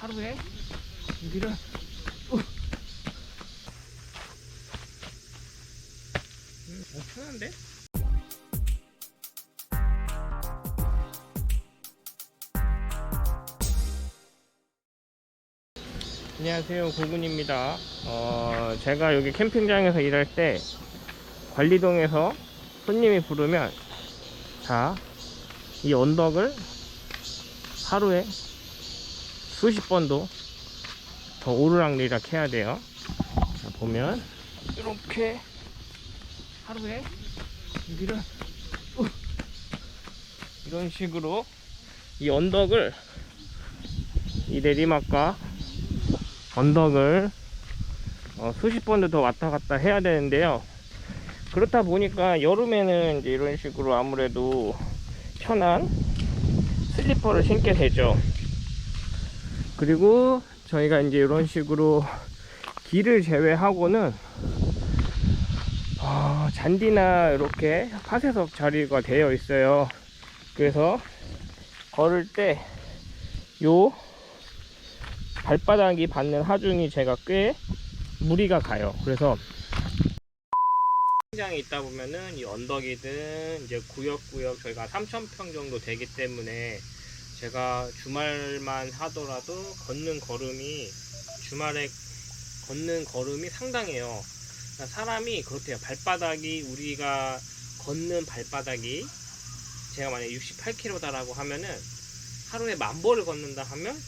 하루에 여기를 어. 음, 어, 편한데? 안녕하세요 고군입니다 어, 제가 여기 캠핑장에서 일할 때 관리동에서 손님이 부르면 자 이 언덕을 하루에 수십 번도 더 오르락내리락 해야 돼요 자 보면 이렇게 하루에 여기를 어, 이런 식으로 이 언덕을 이 내리막과 언덕을 어, 수십 번도 더 왔다 갔다 해야 되는데요. 그렇다 보니까 여름에는 이제 이런 식으로 아무래도 편한 슬리퍼를 신게 되죠. 그리고 저희가 이제 이런 식으로 길을 제외하고는 어, 잔디나 이렇게 파쇄석 자리가 되어 있어요. 그래서 걸을 때 요 발바닥이 받는 하중이 제가 꽤 무리가 가요. 그래서 장에 있다 보면은 이 언덕이든 이제 구역구역 저희가 3,000평 정도 되기 때문에 제가 주말만 하더라도 걷는 걸음이 주말에 걷는 걸음이 상당해요. 그러니까 사람이 그렇대요. 발바닥이 우리가 걷는 발바닥이 제가 만약에 68km다라고 하면은 하루에 만 보를 걷는다 하면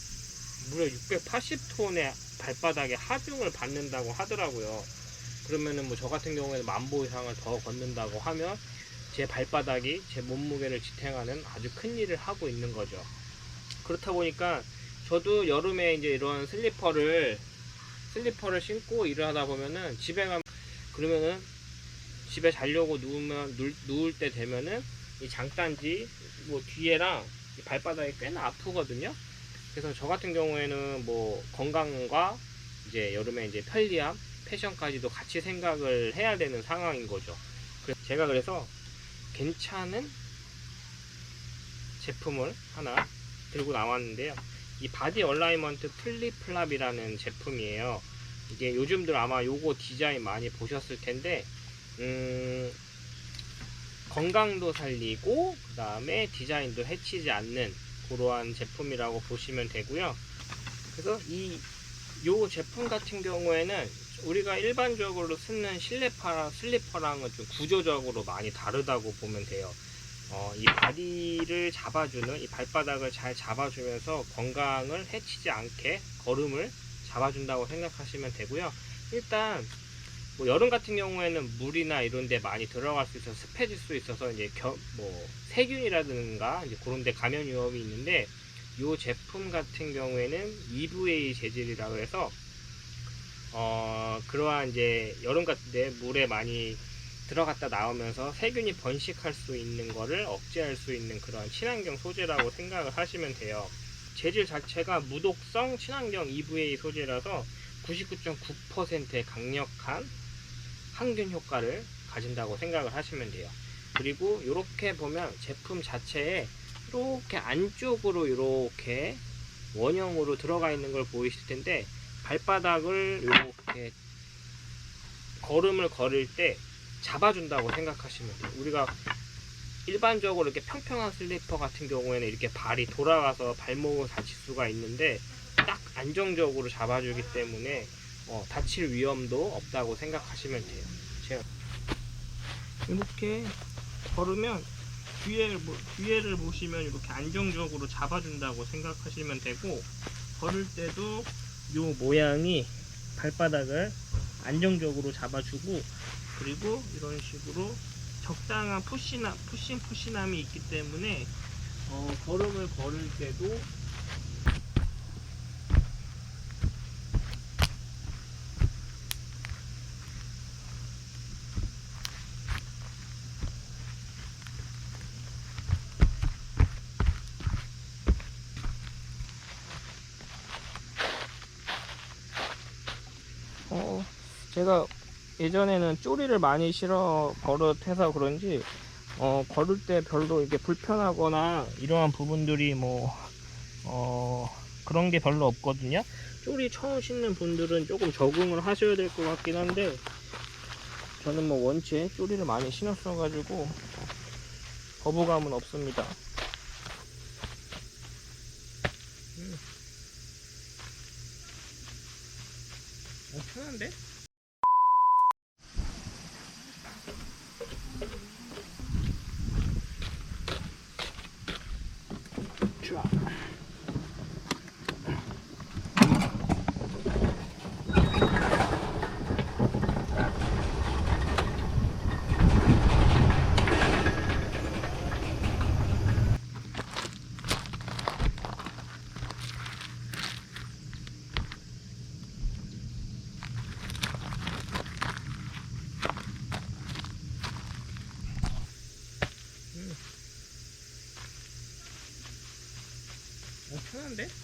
무려 680톤의 발바닥에 하중을 받는다고 하더라고요. 그러면은 뭐 저 같은 경우에는 만보 이상을 더 걷는다고 하면 제 발바닥이 제 몸무게를 지탱하는 아주 큰 일을 하고 있는 거죠. 그렇다 보니까 저도 여름에 이제 이런 슬리퍼를 슬리퍼를 신고 일을 하다 보면은 집에 가면 그러면은 집에 자려고 누우면 누울, 누울 때 되면은 이 장단지 뭐 뒤에랑 이 발바닥이 꽤나 아프거든요. 그래서 저 같은 경우에는 뭐 건강과 이제 여름에 이제 편리함, 패션까지도 같이 생각을 해야 되는 상황인 거죠. 그래서 제가 그래서 괜찮은 제품을 하나 들고 나왔는데요. 이 바디 얼라이먼트 플립플랍이라는 제품이에요. 이게 요즘들 아마 요거 디자인 많이 보셨을 텐데, 음, 건강도 살리고, 그 다음에 디자인도 해치지 않는 그러한 제품이라고 보시면 되고요. 그래서 이 요 제품 같은 경우에는 우리가 일반적으로 쓰는 실내파랑 슬리퍼랑은 좀 구조적으로 많이 다르다고 보면 돼요. 어, 이 바디를 잡아주는 이 발바닥을 잘 잡아주면서 건강을 해치지 않게 걸음을 잡아준다고 생각하시면 되고요. 일단 뭐 여름 같은 경우에는 물이나 이런 데 많이 들어갈 수 있어서 습해질 수 있어서 이제 겨, 뭐 세균이라든가 이제 그런 데 감염 위험이 있는데 이 제품 같은 경우에는 EVA 재질이라고 해서 어 그러한 이제 여름 같은 데 물에 많이 들어갔다 나오면서 세균이 번식할 수 있는 거를 억제할 수 있는 그런 친환경 소재라고 생각을 하시면 돼요. 재질 자체가 무독성 친환경 EVA 소재라서 99.9%의 강력한 항균 효과를 가진다고 생각을 하시면 돼요. 그리고 이렇게 보면 제품 자체에 이렇게 안쪽으로 이렇게 원형으로 들어가 있는 걸 보이실 텐데 발바닥을 이렇게 걸음을 걸을 때 잡아준다고 생각하시면 돼요. 우리가 일반적으로 이렇게 평평한 슬리퍼 같은 경우에는 이렇게 발이 돌아가서 발목을 다칠 수가 있는데 딱 안정적으로 잡아주기 때문에 어, 다칠 위험도 없다고 생각하시면 돼요. 제가 이렇게 걸으면 뒤에 뭐, 뒤에를 보시면 이렇게 안정적으로 잡아준다고 생각하시면 되고 걸을 때도 요 모양이 발바닥을 안정적으로 잡아주고 그리고 이런 식으로 적당한 푸시나 푸신 푸신함이 있기 때문에 어, 걸음을 걸을 때도 어, 제가 예전에는 쪼리를 많이 실어 버릇해서 그런지 어, 걸을 때 별로 이렇게 불편하거나 이러한 부분들이 뭐 어, 그런 게 별로 없거든요. 쪼리 처음 신는 분들은 조금 적응을 하셔야 될 것 같긴 한데 저는 뭐 원체 쪼리를 많이 신었어가지고 거부감은 없습니다. 음. 어, 편한데? drop. 한데?